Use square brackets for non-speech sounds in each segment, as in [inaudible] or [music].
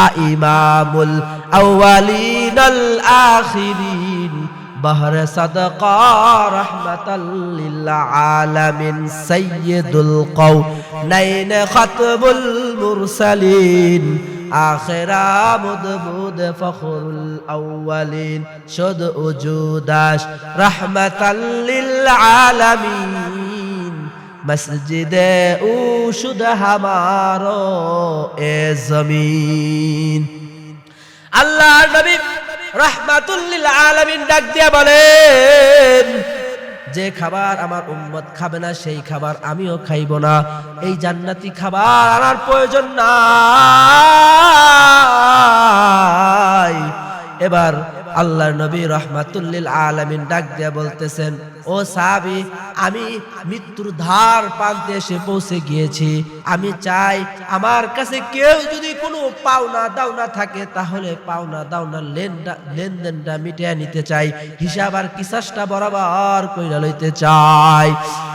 ইমামুল আউয়ালিন আল আখিরিন। বহর সাদকা রহমাতাল লিল আলামিন সাইয়্যিদুল কওনাইন খাতমুল মুরসালিন। আখেরা বুদবুদ ফখরুল আউয়ালিন। শুদ উজুদাশ রহমাতাল লিল আলামিন। মসজিদে উশুদ হামারো, এ জমিন। আল্লাহ নবী রহমাতুল্লিল আলামিন ডাক দিয়া বলেন, যে খাবার আমার উম্মত খাবে না, সেই খাবার আমিও খাইব না। এই জান্নাতি খাবার আনার প্রয়োজন নাই। এবার আল্লাহর নবী রহমাতুল্লিল আলামিন ডাক দিয়া বলতেছেন, ও সাহাবি, আমি মৃত্যুর ধার প্রান্তে এসে পৌঁছে গিয়েছি। আমি চাই আমার কাছে কেউ যদি কোনো পাওনা দাওনা থাকে, তাহলে পাওনা দাওনা লেনদেনটা মিটিয়ে নিতে চাই। হিসাব আর কিসাসটা বরাবর কইরা লইতে চাই।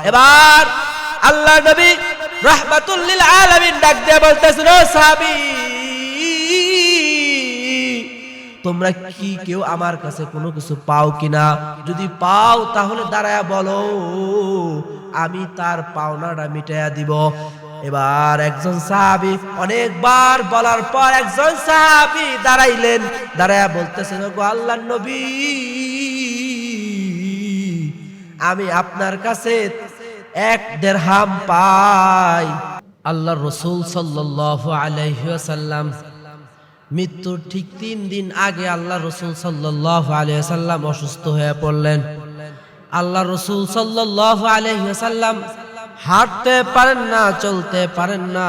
এবার আল্লাহ নবী রহমাতুল্লিল আলামিন ডাক দিয়া বলতেছেন, ও সাহাবি তোমরা কি কেউ আমার কাছে কোনো কিছু পাও কিনা? যদি পাও, তাহলে দাঁড়ায় বলো, আমি তার পাওনাটা মিটাইয়া দিব। এবার একজন সাহাবি অনেকবার বলার পর একজন সাহাবি দাঁড়াইলেন। দাঁড়ায় বলতেছেন গো আল্লাহ নবী, আমি আপনার কাছে এক দেড়হাম পাই। আল্লাহ রসুল সাল্লাহ আলহ্লাম মৃত্যুর ঠিক তিন দিন আগে আল্লাহ রসুল সাল্লাহ আলহাম অসুস্থ হয়ে পড়লেন। আল্লাহ রসুল সাল্লাহ আলহাম হাঁটতে পারেন না, চলতে পারেন না,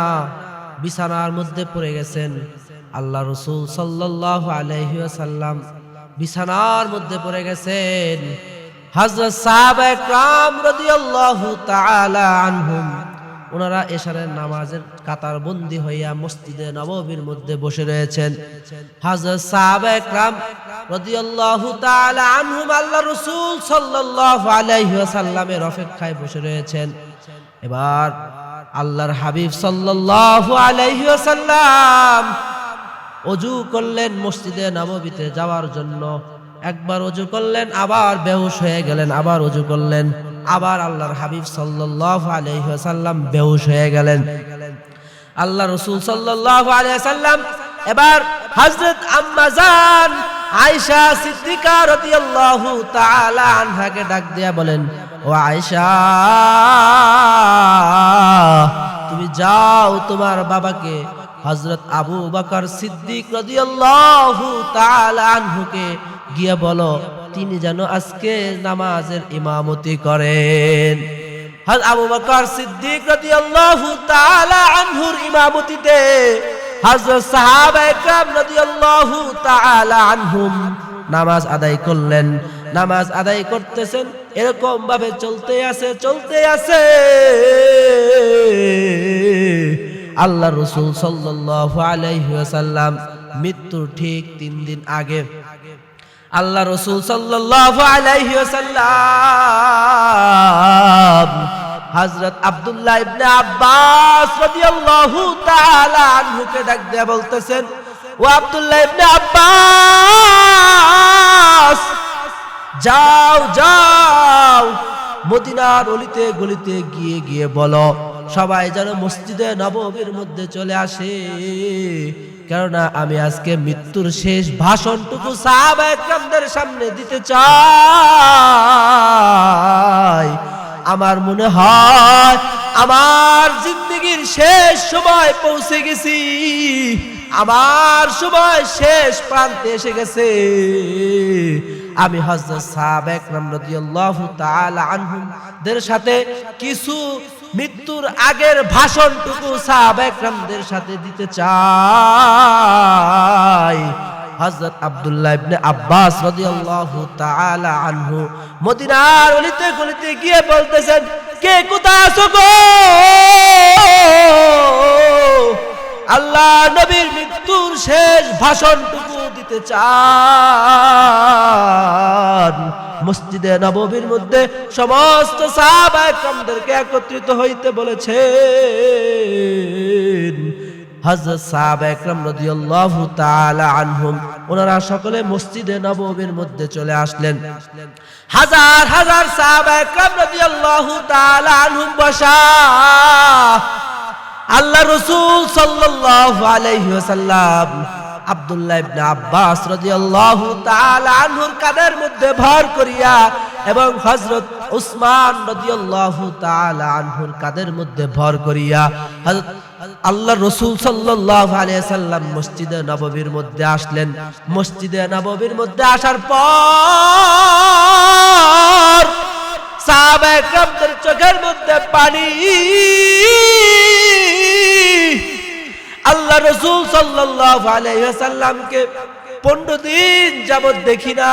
বিছানার মধ্যে পড়ে গেছেন। আল্লাহ রসুল সাল্লাহ আলহ্লাম বিছানার মধ্যে পড়ে গেছেন। হজরত সাহাব রাম রদি আল্লাহ আনহুম ওনারা এশারের নামাজের কাতার বন্দি হইয়া মসজিদে নববীর মধ্যে বসে রয়েছেন। হাজর সাহাব একরাম রদিয়াল্লাহু তাআলা আনহুম আল্লাহ রাসূল সাল্লাল্লাহু আলাইহি ওয়াসাল্লামের অপেক্ষায় বসে রয়েছেন। এবার আল্লাহর হাবিব সাল্লাল্লাহু আলাইহি ওয়াসাল্লাম অজু করলেন মসজিদে নববীতে যাওয়ার জন্য। একবার অজু করলেন, আবার বেহুশ হয়ে গেলেন, আবার অজু করলেন। আবার আল্লাহর হাবিব সাল্লাল্লাহু আলাইহি ওয়াসাল্লাম বেহুশ হয়ে গেলেন। আল্লাহ রাসূল সাল্লাল্লাহু আলাইহি ওয়াসাল্লাম এবার হযরত আম্মাজান আয়েশা সিদ্দিকা রাদিয়াল্লাহু তাআলা আনহাকে ডাক দিয়া বলেন, ও আয়েশা, তুমি যাও তোমার বাবাকে হযরত আবু বকর সিদ্দিক আনহুকে গিয়ে বলো, তিনি যেন আজকে নামাজের ইমামতি করেন। আবু সিদ্দিক ইমামতিতে আনহুম নামাজ আদায় করলেন। নামাজ আদায় করতেছেন এরকম ভাবে চলতে আছে চলতে আছে। আল্লাহ রসুল সাল্লাল্লাহু আলাইহি ওয়াসাল্লাম মৃত্যুর ঠিক তিন দিন আগে আল্লাহ রসুল সাল্লাল্লাহু আলাইহি ওয়াসাল্লাম হযরত আব্দুল্লাহ ইবনে আব্বাস রাদিয়াল্লাহু তাআলা আনহুকে ডাক দিয়ে বলতেছেন, ও আব্দুল্লাহ ইবনে আব্বাস, যাও যাও মদিনার অলিতে গলিতে গিয়ে গিয়ে বলো, সবাই যেন মসজিদে নববীর মধ্যে চলে আসে। কেননা আমি আজকে মৃত্যুর শেষ ভাষণটুকু সাহাবাহামদের সামনে দিতে চাই। আমার মনে হয় আমার জিন্দগির শেষ সময় পৌঁছে গেছি। আমার সময় শেষ প্রান্তে এসে গেছে। আমি হযরত সাহাবা একরাম রাদিয়াল্লাহু তাআলা আনহুমদের সাথে কিছু মৃত্যুর আগের ভাষণটুকু সাহাবা একরামদের সাথে দিতে চাই। হযরত আব্দুল্লাহ ইবনে আব্বাস রাদিয়াল্লাহু তাআলা আনহু মদিনার অলিতে গলিতে গিয়ে বলতেছেন, কে কোথায় আছো গো? আল্লাহ নবীর মৃত্যুর শেষ ভাষণটুকু দিতে চান। মসজিদে নববীর মধ্যে সমস্ত সাহাবায়ে একত্রিত হইতে বলেছেন। হযরত সাহাবা একরাম রাদিয়াল্লাহু তাআলা আনহুম, ওনারা সকলে মসজিদে নববীর মধ্যে চলে আসলেন। হাজার হাজার সাহাবা একরাম রাদিয়াল্লাহু তাআলা আনহুম বসা আল্লাহ রসুল আব্দুল্লাহ ইবনে আব্বাস কাদের মধ্যে ভর করিয়া এবং উসমান কাদের মধ্যে ভর করিয়া আল্লাহ রসুল সাল্লাম মসজিদে নববীর মধ্যে আসলেন। মসজিদে নববীর মধ্যে আসার পর সাহাবা একরামদের চোখের মধ্যে পানি আল্লাহ রসুল সাল্লাল্লাহু আলাইহি ওয়াসাল্লামকে পনেরো দিন যাবৎ দেখি না,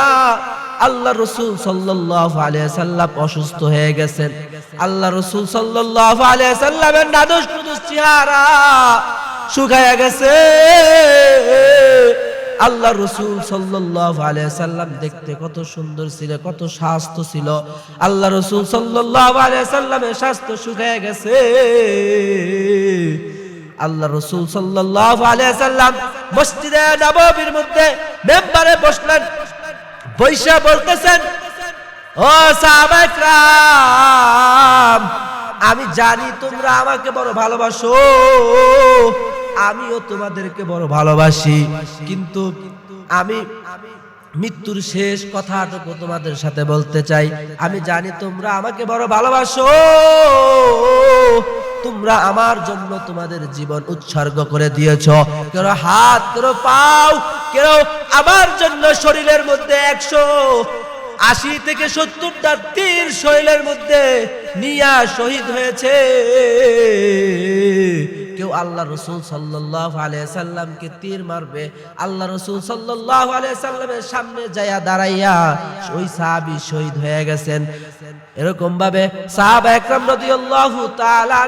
আল্লাহ রসুল সাল্লাল্লাহু আলাইহি ওয়াসাল্লাম অসুস্থ হয়ে গেছেন। আল্লাহ রসুল সাল্লাল্লাহু আলাইহি ওয়াসাল্লামের নাদুস নুদুস চেহারা শুকায়া গেছে। আল্লাহ রসুল সাল্লাল্লাহু আলাইহি দেখতে কত সুন্দর ছিল, কত স্বাস্থ্য ছিল। আল্লাহ রসুল সাল্লাল্লাহু আলাইহি সাল্লামের স্বাস্থ্য শুকিয়ে গেছে। আল্লাহ রসুল সাল্লাল্লাহু আলাইহি সাল্লাম মসজিদে নববীর মধ্যে মেম্বারে বসলেন। বৈশা বলতেছেন, ও সাহাবা একরাম, আমি জানি তোমরা আমাকে বড় ভালোবাসো, আমিও তোমাদেরকে বড় ভালোবাসি, কিন্তু আমি মৃত্যুর শেষ কথাটুকু তোমাদের সাথে বলতে চাই। আমি জানি তোমরা আমাকে বড় ভালোবাসো তোমরা আমার জন্য তোমাদের জীবন উৎসর্গ করে দিয়েছ। কেউ হাত কেউ পাও কেউ আমার জন্য শরীরের মধ্যে একশো আশি থেকে সত্তরটা তীর শরীরের মধ্যে নিয়া শহীদ হয়েছে। কেউ আল্লাহ রসুল সাল্লাহ সাল্লামকে তীর মারবে, আল্লাহ রসুল সাল্লাহ সাল্লামের সামনে যাইয়া দাঁড়াইয়া ওই সাহাবি শহীদ হয়ে গেছেন। এরকম ভাবে সাহাবা একরাম রাদিয়াল্লাহু তাআলা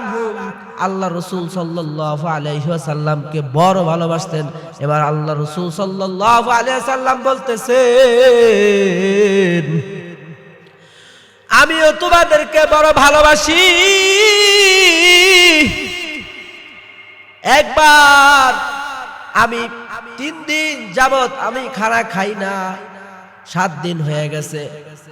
আল্লাহ রসুল সাল্লাল্লাহু আলাইহি ওয়াসাল্লামকে বড় ভালোবাসতেন। এবার আল্লাহ রসুল সাল্লাল্লাহু আলাইহি সাল্লাম বলতেছেন, আমিও তোমাদেরকে বড় ভালোবাসি। একবার আমি তিন দিন যাবত আমি খানা খাই না। সাত দিন হয়ে গেছে।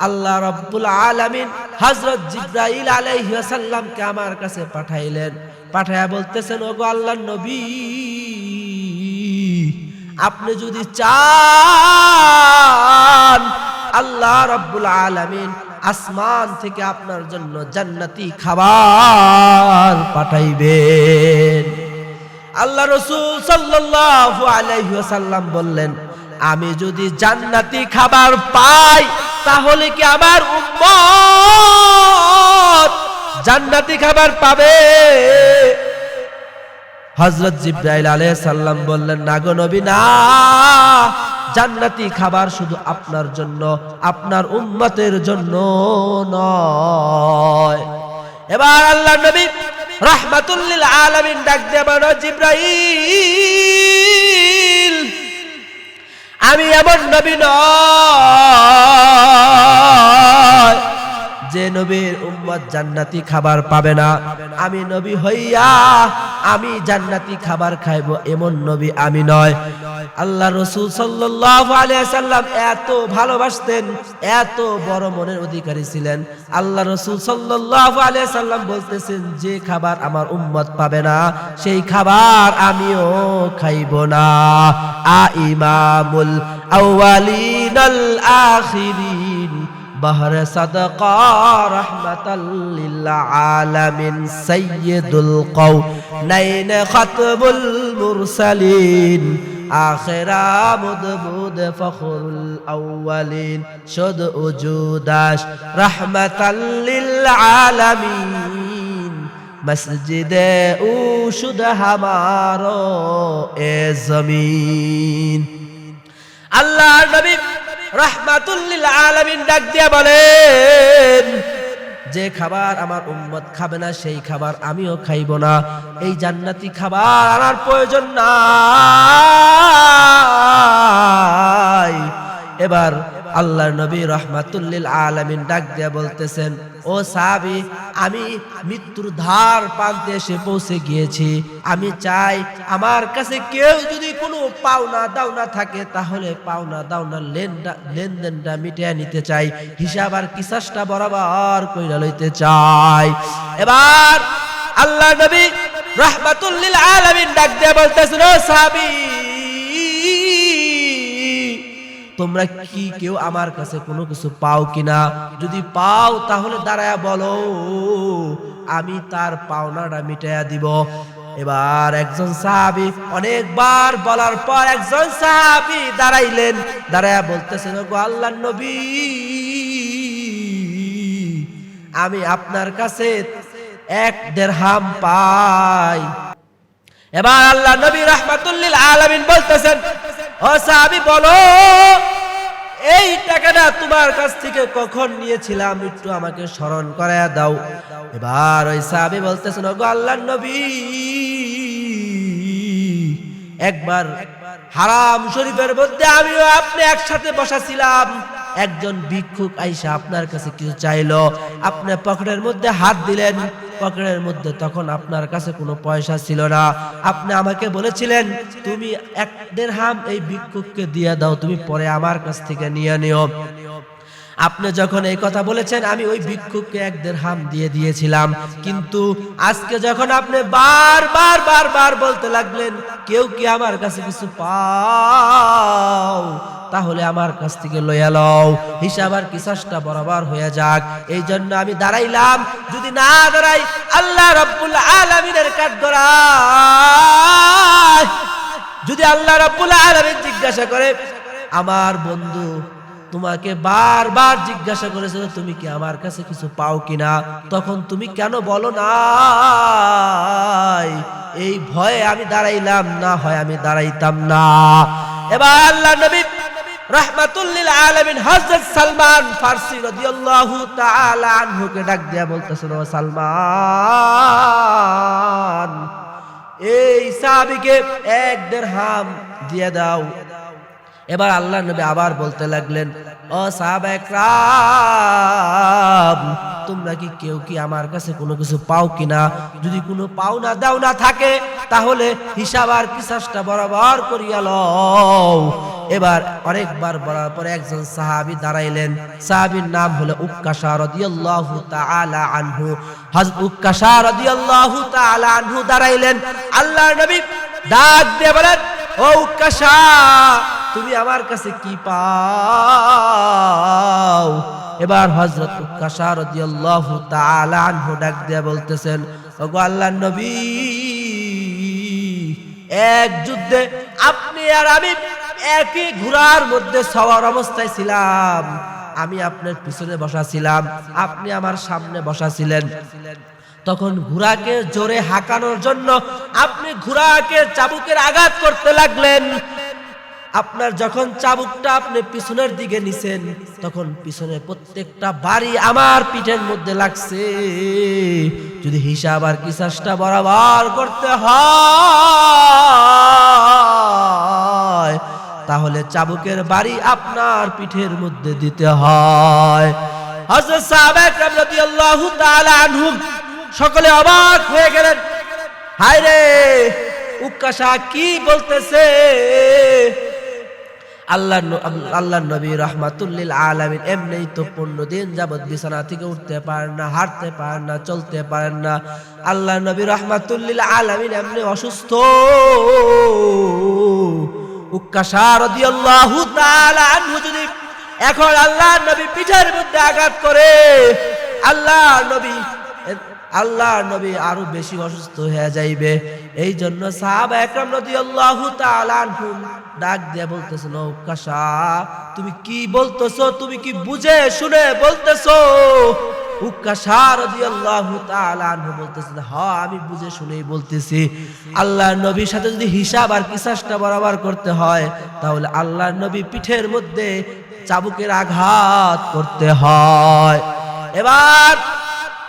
আল্লাহ রব্বুল আলামিন হযরত জিব্রাইল আলাইহি ওয়াসাল্লামকে আমার কাছে পাঠাইলেন। পাঠায়া বলতেছেন, ওগো আল্লাহর নবী, আপনি যদি চান, আল্লাহ রব্বুল আলামিন আসমান থেকে আপনার জন্য জান্নাতি খাবার পাঠাইবেন। আল্লাহ রসুল সাল্লাল্লাহু আলাইহি ওয়াসাল্লাম বললেন, আমি যদি জান্নাতি খাবার পাই, তাহলে কি আমার উম্মত জান্নাতি খাবার পাবে? হযরত জিব্রাইল আলাইহিস সালাম বললেন, না গো নবী, না। জান্নাতি খাবার শুধু আপনার জন্য, আপনার উম্মতের জন্য নয়। এবার আল্লাহ নবী রাহমাতুল্লিল আলমিন ডাক দেবার জিব্রাইল আমি এমন নবী যে নবীর উম্মত জান্নাতি খাবার পাবে না, আমি নবী হইয়া আমি জান্নাতি খাবার খাইব এমন নবী আমি নয়। আল্লাহ রসুল সাল্লাল্লাহু আলাইহি সাল্লাম এত ভালোবাসতেন, এত বড় মনের অধিকারী ছিলেন। আল্লাহ রসুল সাল্লাল্লাহু আলাইহি সাল্লাম বলতেছেন, যে খাবার আমার উম্মত পাবে না, সেই খাবার আমিও খাইব না। আ ইমামুল আউয়ালিন আল আখিরিন। بحر صدقا رحمة للعالمين سيد القونين ختم المرسلين آخرا مدبود فخر الأولين شد وجوداش رحمة للعالمين مسجد او شد ہمارو اے زمین اللہ نبی রহমাতুল্লিল আলামিন ডাক দিয়া বলেন, যে খাবার আমার উম্মত খাবে না, সেই খাবার আমিও খাইব না। এই জান্নাতি খাবার আনার প্রয়োজন নাই। এবার আল্লাহর নবী রহমাতুল্লিল আলামিন ডাক দিয়া বলতেছেন, ও সাহাবি, আমি মৃত্যুর ধার প্রান্তে এসে পৌঁছে গিয়েছি। আমি চাই আমার কাছে কেউ যদি কোনো পাওনা দাওনা থাকে, তাহলে পাওনা দাওনা লেনদেনটা মিটিয়ে নিতে চাই। হিসাব আর কিসাসটা বরাবর কইরা লইতে চাই। এবার আল্লাহ নবী রহমাতুল্লিল আলামিন ডাক দিয়া বলতেছেন, ও সাহাবি তোমরা কি কেউ আমার কাছে কোনো কিছু পাও কিনা? যদি পাও, তাহলে দাঁড়ায়া বলো, আমি তার পাওনাটা মিটাইয়া দিব। এবার একজন সাহাবি অনেকবার বলার পর একজন সাহাবি দাঁড়াইলেন। দাঁড়ায়া বলতেছেন গো আল্লাহ নবী, আমি আপনার কাছে এক দেড়হাম পাই। এবার আল্লাহ নবী রহমাতুল্লিল আলামিন বলতেছেন ও সাহাবী, বলো। এই টাকাটা তোমার কাছ থেকে কখন নিয়েছিলাম? একটু আমাকে স্মরণ করায়া দাও। এবার ওই সাহাবী বলতেছেন, ওগো আল্লাহর নবী, একবার হারাম শরীফের মধ্যে আমিও আপনি একসাথে বসাছিলাম। একজন ভিক্ষুক আইসা আপনার কাছে কিছু চাইলো। আপনি পকেটের মধ্যে হাত দিলেন। পকেটের মধ্যে তখন আপনার কাছে কোনো পয়সা ছিল না। আপনি আমাকে বলেছিলেন, তুমি এক দেড় এই ভিক্ষুককে দিয়ে দাও, তুমি পরে আমার কাছ থেকে নিয়ে নিও। আপনি যখন এই কথা বলেছেন, আমি ওই ভিক্ষুককে এক দেড় হাম দিয়ে দিয়েছিলাম। কিন্তু আজকে যখন আপনি বার বার বার বার বলতে লাগলেন, কেউ কি আমার কাছে কিছু পাও? তাহলে আমার কাছ থেকে লইয়া লও। হিসাব আর কিসাসটা বরাবর হয়ে যাক। এই জন্য আমি দাঁড়াইলাম। যদি না দাঁড়াই, আল্লাহ রব্বুল আলমিনের কাঠ যদি আল্লাহ রব্বুল আলমিন জিজ্ঞাসা করে, আমার বন্ধু, তোমাকে বারবার জিজ্ঞাসা করেছিল, তুমি কি আমার কাছে কিছু পাও কিনা? তখন তুমি কেন বলো না এই ভয়ে আমি দাঁড়াইলাম, না হয় আমি দাঁড়াইতাম না। এবার আল্লাহ নবী রাহমাতুল্লিল আলামিন হযরত সালমান ফারসি রাদিয়াল্লাহু তাআলা আনহুকে ডাক দিয়া বলতেছেন ও সালমান, এই সাহাবীকে এক দেড়হাম দিয়ে দাও। এবার আল্লাহ নবী আবার বলতে লাগলেন, ও সাহাবাহাম তোমরা কি কেউ কি আমার কাছে কোনো কিছু পাও কিনা? যদি কোনো পাও না, দাও না থাকে, তাহলে হিসাব আর কিসাসটা বরাবর করিয়া লও। এবার অনেকবার বলার পরে একজন সাহাবি দাঁড়াইলেন। সাহাবির নাম হলো উক্কাশা রাদিয়াল্লাহু তাআলা আনহু। হযরত উক্কাশা রাদিয়াল্লাহু তাআলা আনহু দাঁড়াইলেন। আল্লাহর নবী ডাক দিয়ে বলেন, ও উক্কাশা তুমি আমার কাছে কি পাও? এবার হযরত উক্কাশা রাদিয়াল্লাহু তাআলা আনহু ডাক দিয়ে বলতেছেন, ওগো আল্লাহর নবী, এক যুদ্ধে আপনি আর আমি একই ঘোড়ার মধ্যে সওয়ার অবস্থায় ছিলাম। আমি আপনার পিছনে বসা ছিলাম, আপনি আমার সামনে বসা ছিলেন। তখন ঘোড়াকে জোরে হাঁকানোর জন্য আপনি ঘোড়াকে চাবুকের আঘাত করতে লাগলেন। আপনার যখন চাবুকটা আপনি পিছনের দিকে নিছেন, তখন পিছনে প্রত্যেকটা বাড়ি আমার পিঠের মধ্যে লাগছে। যদি হিসাব আর কিসাসটা বরাবর করতে হয়, তাহলে চাবুকের বাড়ি আপনার পিঠের মধ্যে দিতে হয়। হযরত সাহাবা একরাম রাদিয়াল্লাহু তাআলা আনহুম সকলে অবাক হয়ে গেলেন। হায় রে উক্কাশা কি বলতেছে? আল্লাহ আল্লাহ নবী রহমাতুল্লিল আলামিন এমনিই তো পনেরো দিন যাবৎ বিছানা থেকে উঠতে পারেন না, হাঁটতে পারেন না, চলতে পারেন না। আল্লাহ নবী রহমাতুল্লিল আলামিন এমনি অসুস্থ। যদি এখন আল্লাহ নবী পিঠের মধ্যে আঘাত করে আল্লাহ নবী আল্লাহ নবী আরও বেশি অসুস্থ হয়ে যাইবে। এই জন্য সাহাবা একরাম তাআলা আনহুম ডাক দিয়ে বলতেছেন, ও কাশা, তুমি কি বলতেছো? তুমি কি বুঝে শুনে বলতেছো? হ্যাঁ আমি বুঝে শুনেই বলতেছি। আল্লাহর নবীর সাথে যদি হিসাব আর কিসাসটা বরাবর করতে হয়, তাহলে আল্লাহর নবী পিঠের মধ্যে চাবুকের আঘাত করতে হয়। এবার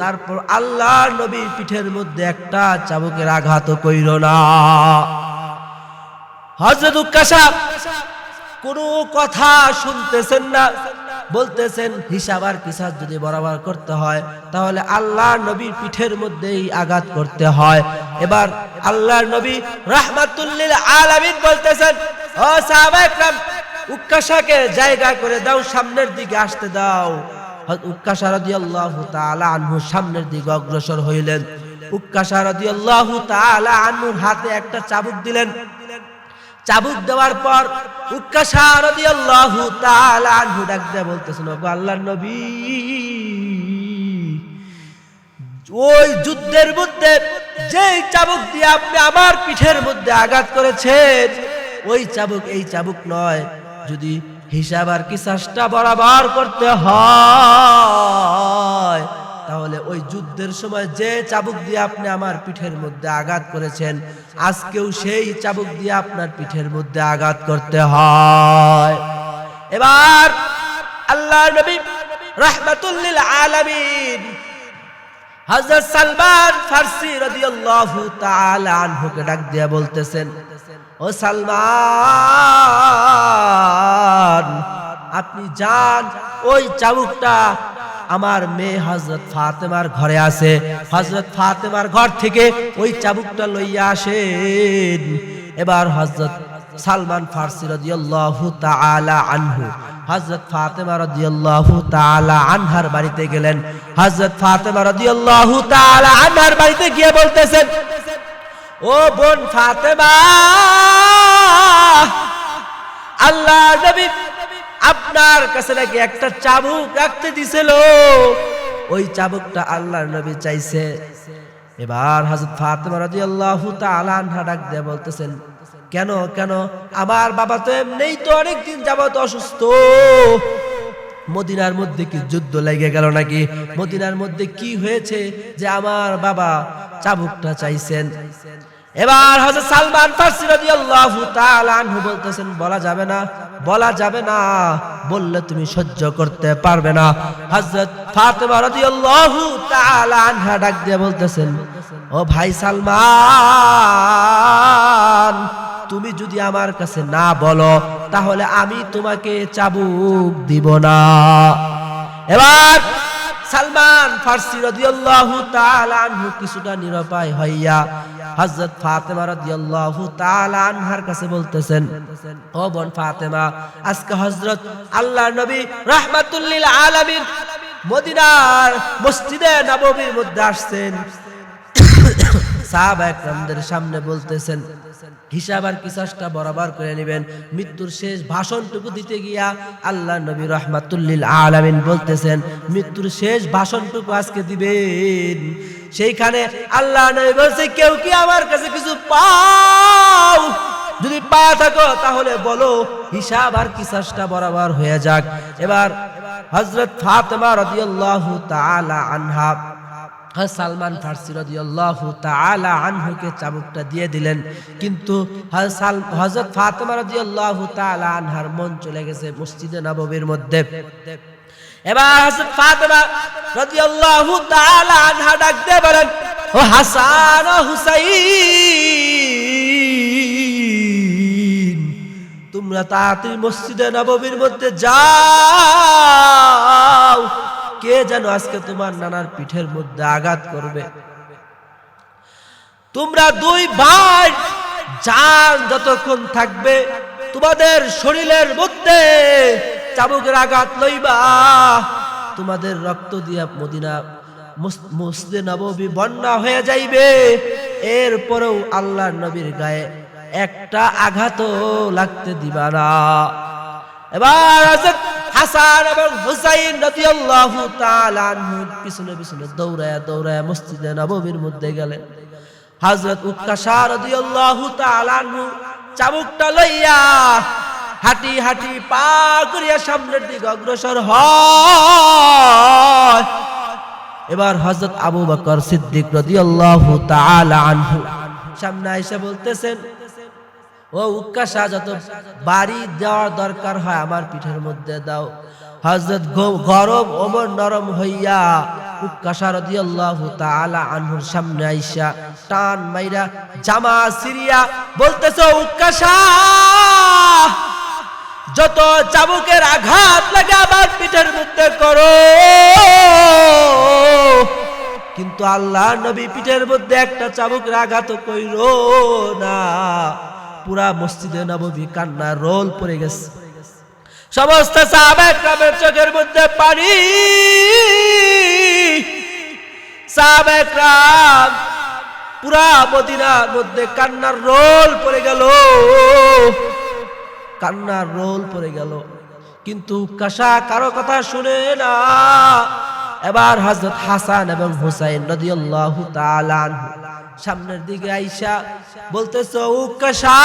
তারপর আল্লাহ নবীর পিঠের মধ্যে একটা চাবুকের আঘাত কইর না। হযরত উক্কাশা কোনো কথা শুনতেছেন না, বলতেছেন, হিসাব আর কিসাব যদি বরাবর করতে হয়, তাহলে আল্লাহ নবীর পিঠের মধ্যেই আঘাত করতে হয়। এবার আল্লাহ নবী রাহমাতুল্লিল আলামিন বলতেছেন, ও সাহাবা একরাম উক্কাশাকে জায়গা করে দাও, সামনের দিকে আসতে দাও। উক্কাশা রাদিয়াল্লাহু তাআলা আনহু সামনের দিকে অগ্রসর হইলেন। উক্কাশা রাদিয়াল্লাহু তাআলা আনহুর হাতে একটা চাবুক দিলেন। চাবুক দেওয়ার পর উক্কাশা রাদিয়াল্লাহু তাআলা আনহু ডাক দিয়ে বলতেছেন, ওগো আল্লাহর নবী, ওই যুদ্ধের মধ্যে যেই চাবুক দিয়ে আপনি আমার পিঠের মধ্যে আঘাত করেছেন, ওই চাবুক এই চাবুক নয়। যদি হিসাব আর কি কিসাসটা বরাবর করতে হয়। তাহলে ওই যুদ্ধের সময় যে চাবুক দিয়ে আপনি আমার পিঠের মধ্যে আঘাত করেছেন, আজকেও সেই চাবুক দিয়ে আপনার পিঠের মধ্যে আঘাত করতে হয়। এবার আল্লাহ নবী রাহমাতুল্লিল আলামিন হযরত সালমান ফারসি রাদিয়াল্লাহু তাআলা আনহুকে ডাক দিয়ে বলতেছেন ও সালমান, আপনি যান, ওই চাবুকটা আমার মেয়ে হজরত ফাতেমার ঘরে আছে। হজরত ফাতেমার ঘর থেকে ওই চাবুকটা লইয়া আসেন। এবার হজরত সালমান ফারসি রাদিয়াল্লাহু তাআলা আনহু, হযরত ফাতেমা রাদিয়াল্লাহু তাআলা আনহার বাড়িতে গেলেন। হযরত ফাতেমা রাদিয়াল্লাহু তাআলা আনহার বাড়িতে গিয়ে বলতেছেন ও বোন ফাতেমা, আল্লাহ নবী আপনার কাছে নাকি একটা চাবুক রাখতে দিছিল। ওই চাবুকটা আল্লাহর নবী চাইছে। এবার হযরত ফাতেমা রাদিয়াল্লাহু তাআলা আনহা ডাক দিয়ে বলতেছেন, কেন কেন? আমার বাবা তো এমনিই তো অনেকদিন যাবত অসুস্থ। মদিনার মধ্যে কি যুদ্ধ লেগে গেল নাকি? মদিনার মধ্যে কি হয়েছে যে আমার বাবা চাবুকটা চাইছেন? এবার হযরত সালমান ফারসি রাদিয়াল্লাহু তাআলা আনহু বলতেছেন, বলা যাবে না, বলা যাবে না, বললে তুমি সহ্য করতে পারবে না। হযরত ফাতেমা রাদিয়াল্লাহু তাআলা আনহা ডাক দিয়ে বলতেছেন, ও ভাই সালমান, তুমি যদি আমার কাছে না বলো, তাহলে আমি তোমাকে চাবুক দিব না। এবার সালমান ফার্সি রাদিয়াল্লাহু তাআলা আনহু কিছুটা নিরপায় হইয়া হযরত ফাতেমা রাদিয়াল্লাহু তাআলা আনহার কাছে বলতেছেন, ও বোন ফাতেমা, আজকে হযরত আল্লাহর নবী রাহমাতুল লিল আলামিন মদিনার মসজিদে নববীর মধ্যে আসছেন। [coughs] সাহাবা একরামদের সামনে বলতেছেন হিসাব আর কিসাসটা বরাবর করে নেবেন। মৃত্যুর শেষ ভাষণটুকু দিতে গিয়া আল্লাহ নবী রহমাতুল্লিল আলামিন বলতেছেন, মৃত্যুর শেষ ভাষণটুকু আজকে দিবেন। সেইখানে আল্লাহ নবী বলছে, কেউ কি আমার কাছে কিছু পাও? যদি পা থাকো, তাহলে বলো, হিসাব আর কিসাসটা বরাবর হয়ে যাক। এবার হজরত ফাতেমা রাদিয়াল্লাহু তাআলা আনহা সালমান ফার্সি রাদিয়াল্লাহু তাআলা আনহুকে চাবুকটা দিয়ে দিলেন। কিন্তু হযরত ফাতেমা রাদিয়াল্লাহু তাআলা আনহার মন চলে গেছে মসজিদে নববীর মধ্যে। এবার হযরত ফাতেমা রাদিয়াল্লাহু তাআলা আনহা ডাক দিয়ে বলেন, ও হাসান, ও হুসাইন, তোমরা তাড়াতাড়ি মসজিদে নববীর মধ্যে যাও। কে যেন আজকে তোমার নানার পিঠের মধ্যে আঘাত করবে? তোমরা দুই ভাই, জান যতক্ষণ থাকবে, তোমাদের শরীরের মধ্যে চাবুকের আঘাত লইবা। তোমাদের রক্ত দিয়া মদিনা, মস- মসজিদে নববী বন্যা হয়ে যাইবে। এরপরেও আল্লাহর নবীর গায়ে একটা আঘাতও লাগতে দিবা না। এবার হাসান এবং হুসাইন রাদিয়াল্লাহু তাআলা পিছনে পিছনে দৌড়ায়া দৌড়ায়া মসজিদে নববীর মধ্যে গেলেন। হযরত উক্কাশা রাদিয়াল্লাহু তাআলা চাবুকটা লইয়া হাঁটি হাঁটি পা করিয়া সামনের দিকে অগ্রসর হয়। এবার হযরত আবু বকর সিদ্দিক রাদিয়াল্লাহু তাআলা আনহু সামনে এসে বলতেছেন ও উক্কাশা যত বাড়ি দেওয়ার দরকার হয় আমার পিঠের মধ্যে দাও। হযরত গরম ওমর নরম হইয়া যত চাবুকের আঘাত লাগে আমার পিঠের মধ্যে করো। কিন্তু আল্লাহ নবী পিঠের মধ্যে একটা চাবুকের আঘাত কইর না। পুরা মসজিদে নবী কান্না রোল পড়ে গেছে। সমস্ত সাহাবায়ে চোখের মধ্যে পানি। সাহাবায়ে পুরা মদিনার মধ্যে কান্নার রোল পড়ে গেল। কান্নার রোল পড়ে গেল। কিন্তু কাসা কারও কথা শুনে না। এবার হযরত হাসান এবং হুসাইন রাদিয়াল্লাহু তাআলা সামনের দিকে আইসা বলতেছে, ও কাশা,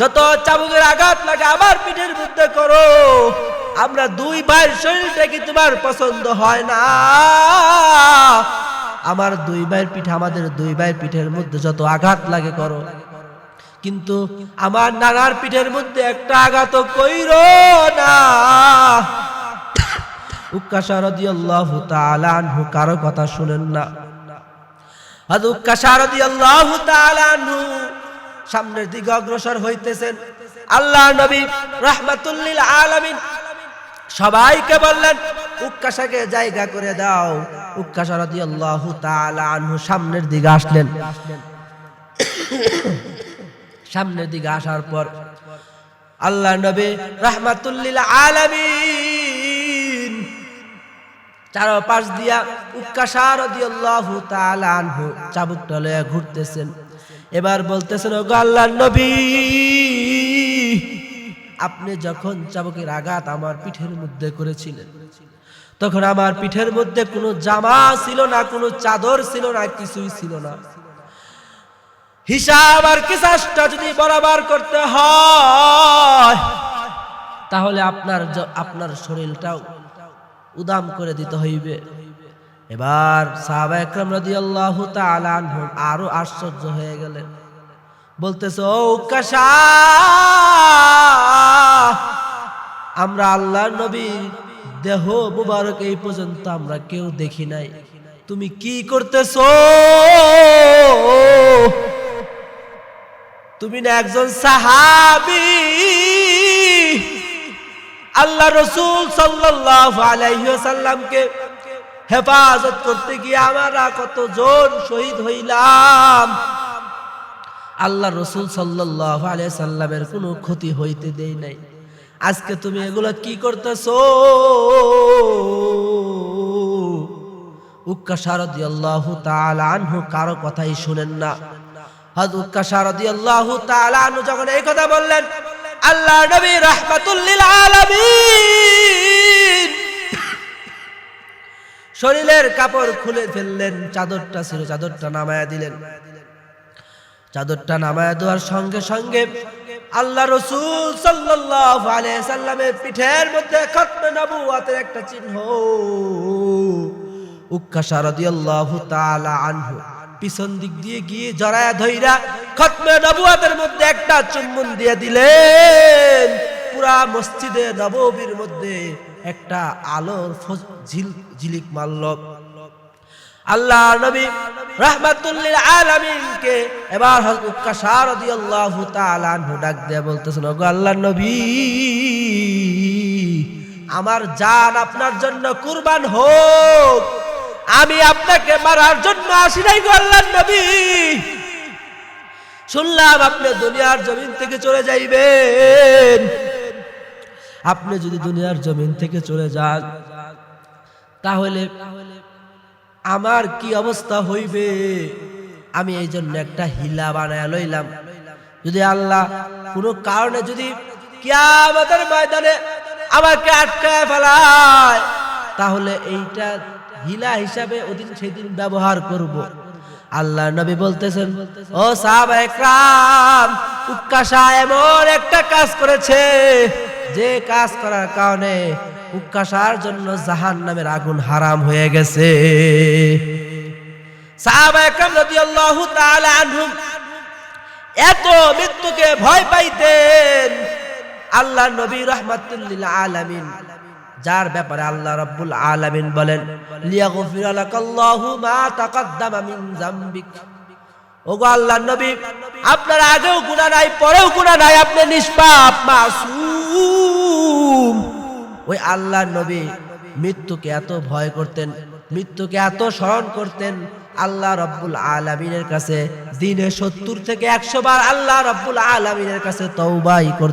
যত চাবুকের আঘাত লাগে আমার পিঠের মধ্যে করো। আমরা দুই ভাইয়ের শরীরটা কি তোমার পছন্দ হয় না? আমার দুই ভাইয়ের পিঠে, আমাদের দুই ভাইয়ের পিঠের মধ্যে যত আঘাত লাগে করো। কিন্তু আমার নানার পিঠের মধ্যে একটা আঘাত কইর না। উক্কাশা কারও কথা শুনেন না। সামনের দিকে অগ্রসর হইতেছেন। আল্লাহ নবী রাহমাতুল লিল আলামিন সবাইকে বললেন উক্কাশাকে জায়গা করে দাও। উক্কাশা রাদিয়াল্লাহু তাআলা আনহু সামনের দিকে আসলেন। সামনের দিকে আসার পর আল্লাহ নবী রাহমাতুল্লিল আলামিন চারো পাশ দিয়া উক্কাশা রাদিয়াল্লাহু তাআলা আনহু চাবুকটা লয়ে ঘুরতেছেন। এবার বলতেছেন, ওগো আল্লাহর নবী, আপনি যখন চাবুকের আঘাত আমার পিঠের মধ্যে করেছিলেন, তখন আমার পিঠের মধ্যে কোনো জামা ছিল না, কোনো চাদর ছিল না, কিছুই ছিল না। হিসাব আর কিসাসটা যদি বরাবর করতে হয়, তাহলে আপনার আপনার শরীরটাও উদাম করে দিতে হইবে। এবার সাহাবা একরাম রাদিয়াল্লাহু তাআলা আনহুম আরও আশ্চর্য হয়ে গেলেন। বলতেছে, ও আমরা আল্লাহর নবী, দেহ মুবারক এই পর্যন্ত আমরা কেউ দেখি নাই। তুমি কি করতেছো? তুমি না একজন সাহাবি। আল্লাহ রসুল ওয়াসাল্লামকে হেফাজত করতে গিয়ে আমরা কত জোর শহীদ হইলাম। আল্লাহ রসুল আলাইহি সাল্লামের কোনো ক্ষতি হইতে দেই নাই। আজকে তুমি এগুলো কি করতেছো? উক্কাশা রাদিয়াল্লাহু তাআলা আনহু কারও কথাই শুনেন না। হযরত উক্কাশা রাদিয়াল্লাহু তাআলা আনহু যখন এই কথা বললেন আল্লাহ নবী রাহমাতুল লিল আলামিন। শরীরের কাপড় খুলে ফেললেন, চাদরটা ছিল, চাদরটা নামায়া দিলেন। চাদরটা নামায়া দেওয়ার সঙ্গে সঙ্গে আল্লাহ রসুল সাল্লাল্লাহু আলাইহি সাল্লামের পিঠের মধ্যে খতমে নবুয়াতের একটা চিহ্ন উক্কাশা রাদিয়াল্লাহু তাআলা আনহু। পিছন দিক দিয়ে গিয়ে জড়ায়া ধইরা খতমে নবুয়াতের মধ্যে একটা চুম্বন দিয়ে দিলেন। পুরা মসজিদে নববীর মধ্যে একটা আলোর ঝিল, ঝিলিক মারল। আল্লাহ নবী রাহমাতুল্লিল আলামিনকে এবার হযরত উক্কাশা রাদিয়াল্লাহু তাআলা আনহু ডাক দিয়ে বলতেছেন, ওগো আল্লাহর নবী, আমার জান আপনার জন্য কুরবান হোক আমি আপনাকে মারার জন্য আসি নাই আল্লাহর নবী। শুনলাম আপনি দুনিয়ার জমিন থেকে চলে যাইবেন। আপনি যদি দুনিয়ার জমিন থেকে চলে যান, তাহলে আমার কি অবস্থা হইবে? আমি এই জন্য একটা হিলা বানায় লইলাম। যদি আল্লাহ কোনো কারণে যদি কিয়ামতের ময়দানে আমাকে আটকায় ফেলায়, তাহলে এইটা হিলা হিসাবে ওদিন সেদিন ব্যবহার করব। আল্লাহ নবী বলতেছেন, ও সাহাবা একরাম উক্কাশা এমন একটা কাজ করেছে, যে কাজ করার কারণে উক্কাশার জন্য জাহান নামের আগুন হারাম হয়ে গেছে এত মৃত্যুকে ভয় পাইতেন আল্লাহ নবী রহমাতুল্লিল আলামিন যার ব্যাপারে আল্লাহ রাব্বুল আলামিন বলেন মা তাকাদ্দামা মিন যামবিক। ওগো আল্লাহ নবী, আপনার আগেও গুনাহ নাই, পরেও গুনাহ নাই, আপনি নিষ্পাপ, মাসুম। ওই আল্লাহ নবী মৃত্যুকে এত ভয় করতেন, মৃত্যুকে এত স্মরণ করতেন, আল্লাহ রব্বুল আলমিনের কাছে দিনে সত্তর থেকে একশো বার আল্লাহ রব্বুল আলমিনের কাছে তৌবাই করতেন।